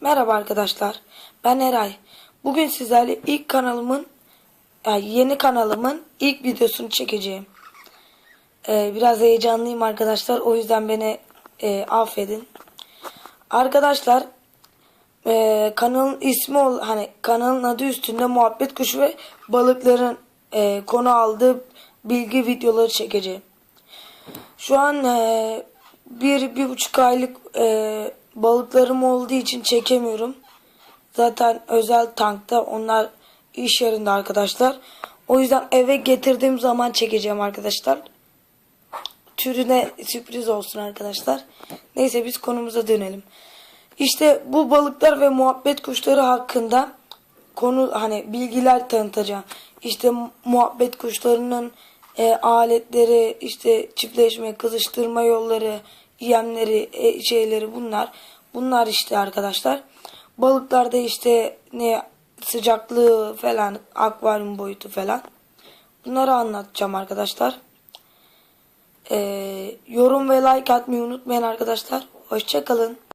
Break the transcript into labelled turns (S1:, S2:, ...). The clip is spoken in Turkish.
S1: Merhaba arkadaşlar. Ben Eray. Bugün sizlerle ilk kanalımın yani yeni kanalımın ilk videosunu çekeceğim. Ee, biraz heyecanlıyım arkadaşlar. O yüzden beni e, affedin. Arkadaşlar e, kanalın ismi hani kanalın adı üstünde muhabbet kuşu ve balıkların e, konu aldığı bilgi videoları çekeceğim. Şu an e, bir, bir buçuk aylık e, balıklarım olduğu için çekemiyorum. Zaten özel tankta onlar iş yerinde arkadaşlar. O yüzden eve getirdiğim zaman çekeceğim arkadaşlar. Türüne sürpriz olsun arkadaşlar. Neyse biz konumuza dönelim. İşte bu balıklar ve muhabbet kuşları hakkında konu hani bilgiler tanıtacağım. İşte mu- muhabbet kuşlarının e, aletleri, işte çiftleşme, kızıştırma yolları, yemleri, e, şeyleri bunlar. Bunlar işte arkadaşlar. Balıklarda işte ne sıcaklığı falan, akvaryum boyutu falan. Bunları anlatacağım arkadaşlar. E, yorum ve like atmayı unutmayın arkadaşlar. Hoşçakalın.